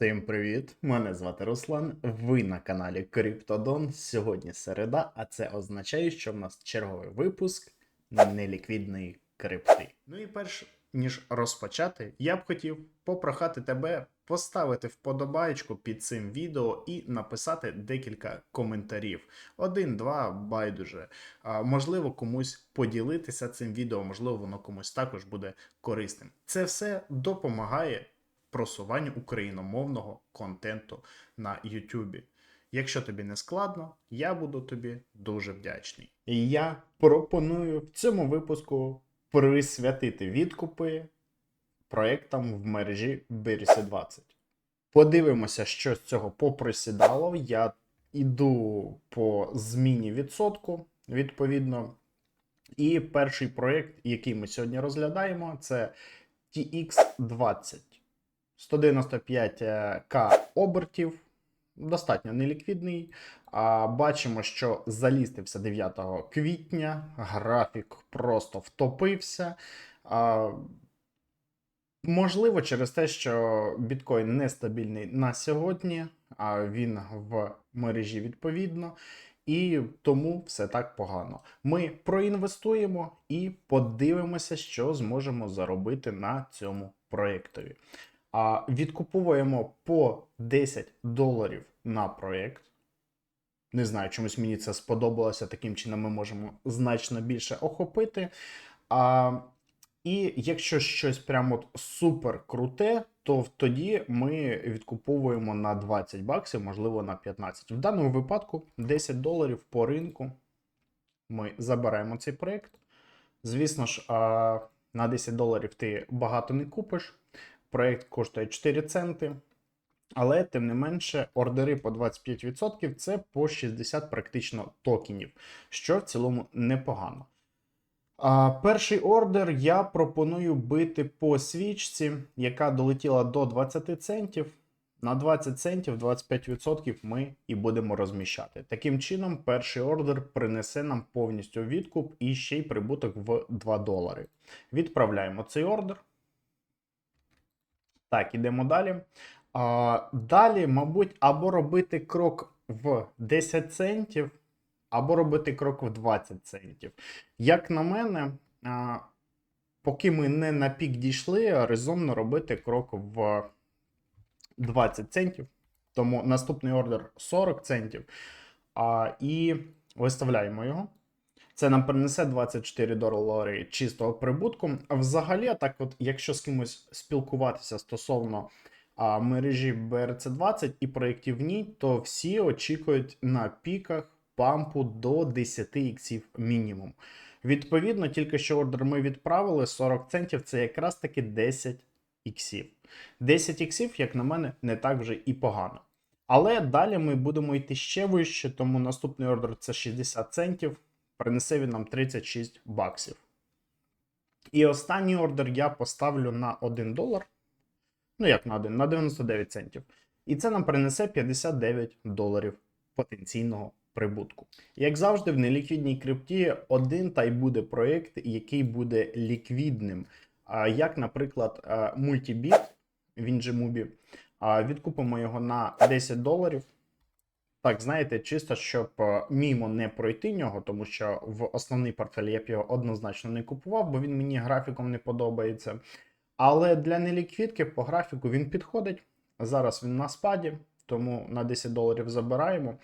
Всім привіт! Мене звати Руслан. Ви на каналі Криптодон. Сьогодні середа, а це означає, що в нас черговий випуск неліквідної крипти. Ну і перш ніж розпочати, я б хотів попрохати тебе поставити вподобайку під цим відео і написати декілька коментарів. Один, два, байдуже. А, можливо, комусь поділитися цим відео, можливо, воно комусь також буде корисним. Це все допомагає просуванню україномовного контенту на YouTube. Якщо тобі не складно, я буду тобі дуже вдячний. І я пропоную в цьому випуску присвятити відкупи проектам в мережі BRC20. Подивимося, що з цього поприсідало. Я іду по зміні відсотку, відповідно. І перший проект, який ми сьогодні розглядаємо, це TX20. 195к обертів, достатньо неліквідний. А, Бачимо, що залістився 9 квітня, графік просто втопився. А, Можливо, через те, що біткоін нестабільний на сьогодні, а він в мережі відповідно. І тому все так погано. Ми проінвестуємо і подивимося, що зможемо заробити на цьому проєктові. Відкуповуємо по 10 доларів на проєкт. Не знаю, чомусь мені це сподобалося. Таким чином ми можемо значно більше охопити. А, І якщо щось прямо от супер круте, то тоді ми відкуповуємо на 20 баксів, можливо, на 15. В даному випадку 10 доларів по ринку. Ми забираємо цей проєкт. Звісно ж, а, на 10 доларів ти багато не купиш. Проєкт коштує 4 центи. Але, тим не менше, ордери по 25% це по 60 практично токенів, що в цілому непогано. А, Перший ордер я пропоную бити по свічці, яка долетіла до 20 центів. На 20 центів 25% ми і будемо розміщати. Таким чином, перший ордер принесе нам повністю відкуп і ще й прибуток в 2 долари. Відправляємо цей ордер. Так, ідемо далі. А, Далі, мабуть, або робити крок в 10 центів, або робити крок в 20 центів. Як на мене, а, поки ми не на пік дійшли, резонно робити крок в 20 центів. Тому наступний ордер 40 центів. А, І виставляємо його. Це нам принесе 24 долари чистого прибутку. А взагалі, так, от, якщо з кимось спілкуватися стосовно а, мережі BRC20 і проєктів в ній, то всі очікують на піках пампу до 10 іксів мінімум. Відповідно, тільки що ордер ми відправили 40 центів, це якраз таки 10 іксів. 10 іксів, як на мене, не так вже і погано. Але далі ми будемо йти ще вище, тому наступний ордер це 60 центів. Принесе він нам 36 баксів. І останній ордер я поставлю на 1 долар. Ну, як на 1, на 99 центів. І це нам принесе 59 доларів потенційного прибутку. Як завжди, в неліквідній крипті один та й буде проєкт, який буде ліквідним. Як, наприклад, Multibit, він же Mubi. Відкупимо його на 10 доларів. Так, знаєте, чисто, щоб е, мімо не пройти нього, тому що в основний портфель я б його однозначно не купував, бо він мені графіком не подобається. Але для неліквідки по графіку він підходить. Зараз він на спаді, тому на 10 доларів забираємо.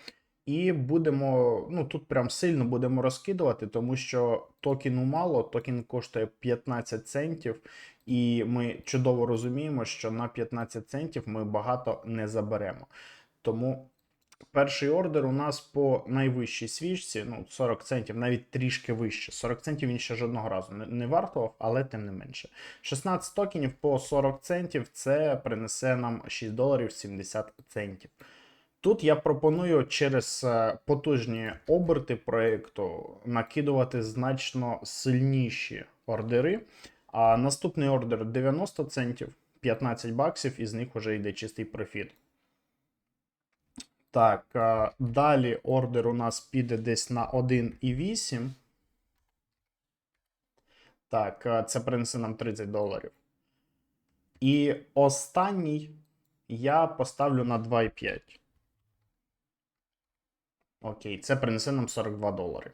І будемо, ну тут прям сильно будемо розкидувати, тому що токену мало, токен коштує 15 центів, і ми чудово розуміємо, що на 15 центів ми багато не заберемо. Тому перший ордер у нас по найвищій свічці, ну 40 центів, навіть трішки вище. 40 центів він ще жодного разу не, не вартував, але тим не менше. 16 токенів по 40 центів це принесе нам 6 доларів 70 центів. Тут я пропоную через е, потужні оберти проєкту накидувати значно сильніші ордери. А наступний ордер 90 центів, 15 баксів, із них вже йде чистий профіт. Так, далі ордер у нас піде десь на 1,8. Так, це принесе нам 30 доларів. І останній я поставлю на 2,5. Окей, це принесе нам 42 долари.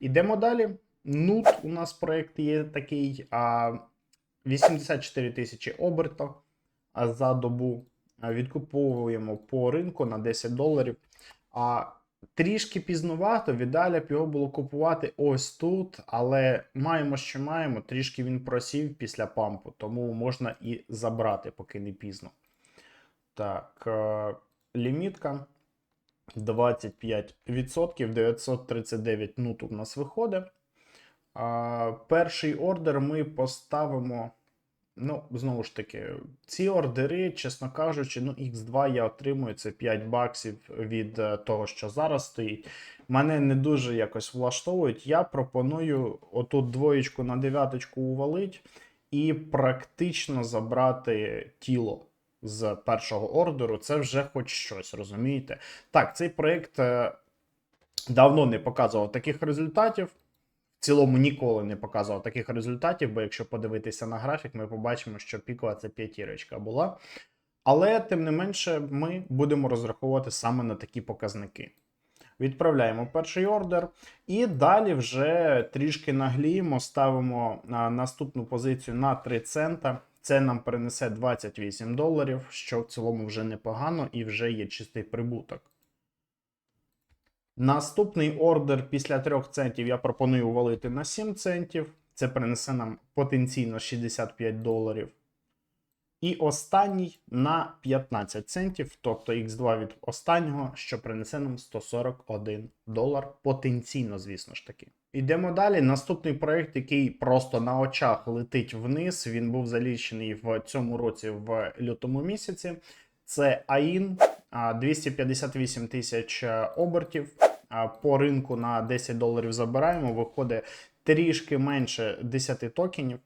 Ідемо далі. Нут у нас проєкт є такий а, 84 тисячі оберта а, за добу. Відкуповуємо по ринку на 10 доларів. А трішки пізнувато, віддалі б його було купувати ось тут, але маємо, що маємо. Трішки він просів після пампу, тому можна і забрати, поки не пізно. Так, е, лімітка 25%, 939 нут у нас виходить. Перший ордер ми поставимо. Ну, знову ж таки, ці ордери, чесно кажучи, ну, X2 я отримую це 5 баксів від е, того, що зараз стоїть. Мене не дуже якось влаштовують. Я пропоную отут двоєчку на дев'яточку увалить і практично забрати тіло з першого ордеру. Це вже хоч щось, розумієте? Так, цей проєкт е, давно не показував таких результатів. Цілому ніколи не показував таких результатів, бо якщо подивитися на графік, ми побачимо, що пікова це п'ятірочка була. Але, тим не менше, ми будемо розраховувати саме на такі показники. Відправляємо перший ордер, і далі вже трішки нагліємо, ставимо наступну позицію на 3 цента. Це нам принесе 28 доларів, що в цілому вже непогано і вже є чистий прибуток. Наступний ордер після 3 центів я пропоную увалити на 7 центів. Це принесе нам потенційно 65 доларів. І останній на 15 центів, тобто X2 від останнього, що принесе нам 141 долар. Потенційно, звісно ж таки. Йдемо далі. Наступний проєкт, який просто на очах летить вниз. Він був залічений в цьому році в лютому місяці. Це AIN, а, 258 тисяч обертів. По ринку на 10 доларів забираємо. Виходить трішки менше 10 токенів,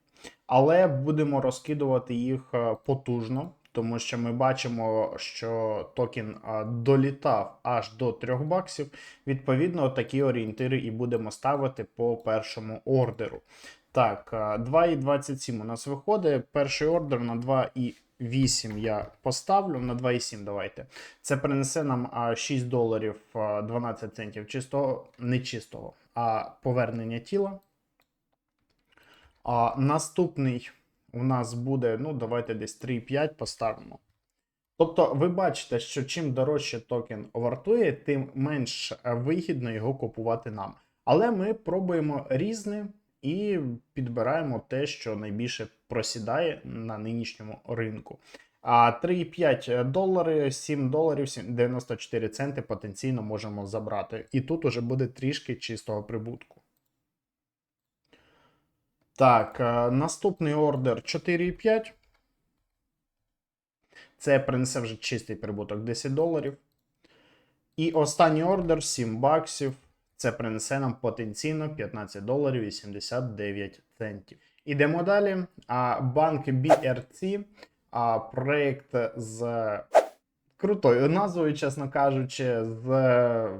але будемо розкидувати їх е, потужно. Тому що ми бачимо, що токен долітав аж до 3 баксів. Відповідно, такі орієнтири і будемо ставити по першому ордеру. Так, 2,27 у нас виходить. Перший ордер на 2,8 я поставлю. На 2,7 давайте. Це принесе нам 6 доларів 12 центів чистого, не чистого, а повернення тіла. А, наступний у нас буде, ну, давайте десь 3,5 поставимо. Тобто, ви бачите, що чим дорожче токен вартує, тим менш е, вигідно його купувати нам. Але ми пробуємо різне і підбираємо те, що найбільше просідає на нинішньому ринку. А 3,5 долари, 7 доларів, 94 центи потенційно можемо забрати. І тут уже буде трішки чистого прибутку. Так, е, наступний ордер 4,5. Це принесе вже чистий прибуток 10 доларів. І останній ордер 7 баксів. Це принесе нам потенційно 15 доларів 89 центів. Ідемо далі. А, Банк BRC, а, проєкт з крутою назвою, чесно кажучи, з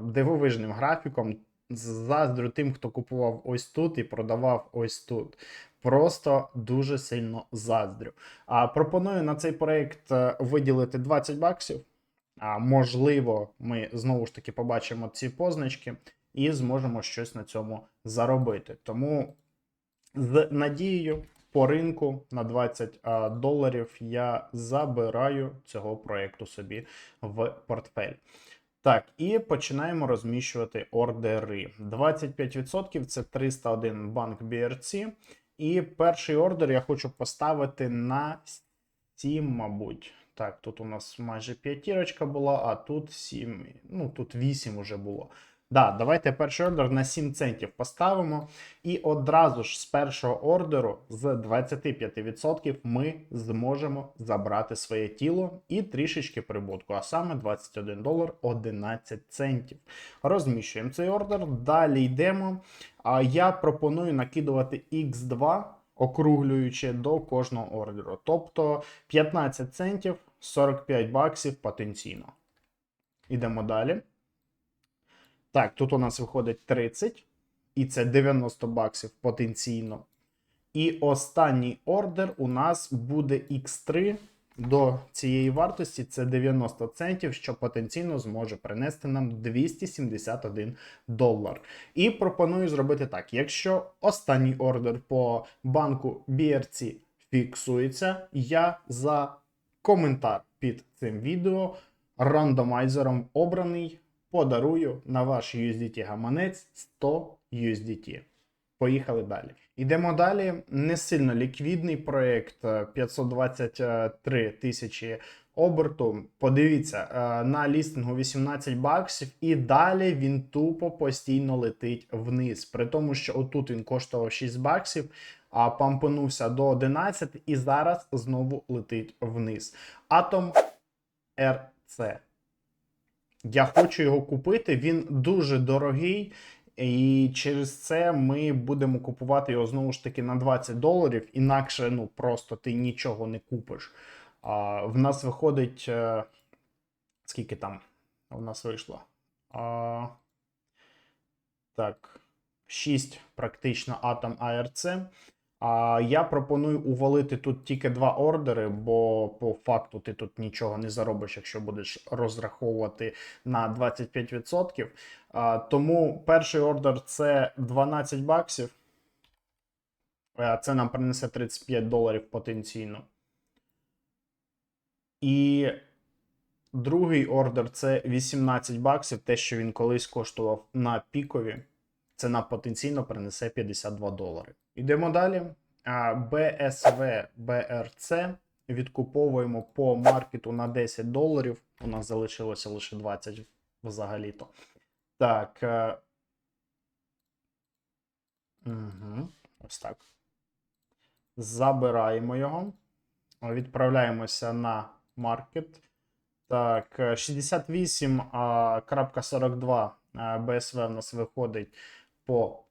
дивовижним графіком. Заздрю тим, хто купував ось тут і продавав ось тут. Просто дуже сильно заздрю. А пропоную на цей проєкт е, виділити 20 баксів. А можливо, ми знову ж таки побачимо ці позначки і зможемо щось на цьому заробити. Тому з надією по ринку на 20 а, доларів я забираю цього проєкту собі в портфель. Так, і починаємо розміщувати ордери. 25% це 301 банк BRC. І перший ордер я хочу поставити на 7, мабуть. Так, тут у нас майже п'ятірочка була, а тут 7, ну тут 8 вже було. Да, давайте перший ордер на 7 центів поставимо. І одразу ж з першого ордеру з 25% ми зможемо забрати своє тіло і трішечки прибутку, а саме 21 долар 11 центів. Розміщуємо цей ордер. Далі йдемо. А я пропоную накидувати X2, округлюючи до кожного ордеру. Тобто 15 центів, 45 баксів потенційно. Ідемо далі. Так, тут у нас виходить 30, і це 90 баксів потенційно. І останній ордер у нас буде X3. до цієї вартості це 90 центів, що потенційно зможе принести нам 271 долар. І пропоную зробити так: якщо останній ордер по банку BRC фіксується, я за коментар під цим відео рандомайзером обраний подарую на ваш USDT гаманець 100 USDT. Поїхали далі. Йдемо далі. Не сильно ліквідний проєкт е, 523 тисячі оберту. Подивіться, е, на лістингу 18 баксів, і далі він тупо постійно летить вниз. При тому, що отут він коштував 6 баксів, а пампанувся до 11 і зараз знову летить вниз. Атом RC. Я хочу його купити. Він дуже дорогий. І через це ми будемо купувати його знову ж таки на 20 доларів. Інакше ну просто ти нічого не купиш. А, в нас виходить. е, Скільки там у нас вийшло? А, так, 6 практично атом ARC. А я пропоную увалити тут тільки два ордери, бо по факту ти тут нічого не заробиш, якщо будеш розраховувати на 25%. А, тому перший ордер це 12 баксів. Це нам принесе 35 доларів потенційно. І другий ордер це 18 баксів, те, що він колись коштував на пікові. Це нам потенційно принесе 52 долари. Йдемо далі. BSV BRC відкуповуємо по маркету на 10 доларів. У нас залишилося лише 20 взагалі-то. Так. Угу, ось так. Забираємо його. Відправляємося на маркет. Так, е, 68.42 BSV в нас виходить по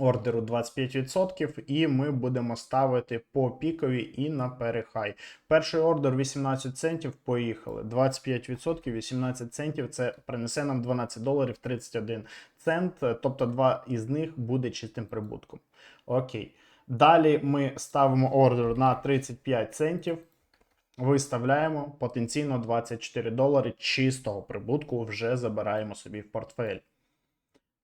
ордеру 25%, і ми будемо ставити по пікові і на перехай. Перший ордер 18 центів. Поїхали. 25%, 18 центів. Це принесе нам 12 доларів 31 цент. Тобто два із них буде чистим прибутком. Окей. Далі ми ставимо ордер на 35 центів. Виставляємо потенційно 24 долари чистого прибутку вже забираємо собі в портфель.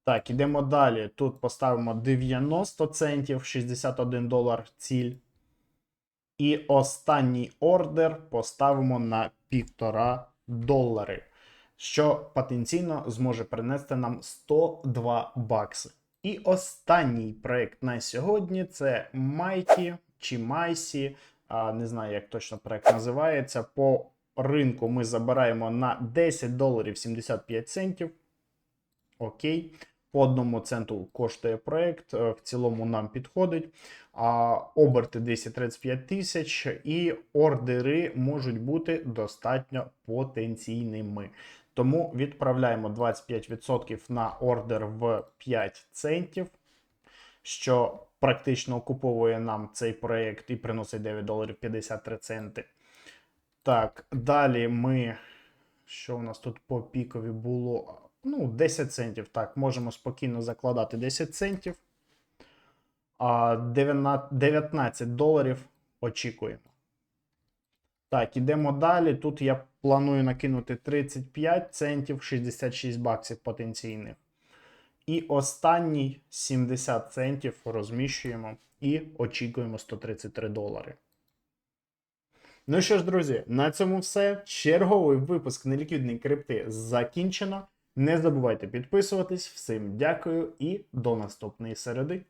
Так, ідемо далі. Тут поставимо 90 центів, 61 долар ціль. І останній ордер поставимо на 1,5 долари, що потенційно зможе принести нам 102 бакси. І останній проект на сьогодні це Mighty чи Майсі. Не знаю, як точно проект називається. По ринку ми забираємо на 10 доларів 75 центів. Окей. По одному центу коштує проект, е, в цілому нам підходить. А, Оберти 235 тисяч, і ордери можуть бути достатньо потенційними. Тому відправляємо 25% на ордер в 5 центів, що практично окуповує нам цей проект і приносить 9 доларів 53 центи. Так, далі ми. Що у нас тут по пікові було? Ну, 10 центів. Так, можемо спокійно закладати 10 центів. А 19 доларів очікуємо. Так, ідемо далі. Тут я планую накинути 35 центів, 66 баксів потенційних. І останній 70 центів розміщуємо і очікуємо 133 долари. Ну що ж, друзі, на цьому все. Черговий випуск неліквідної крипти закінчено. Не забувайте підписуватись. Всім дякую і до наступної середи.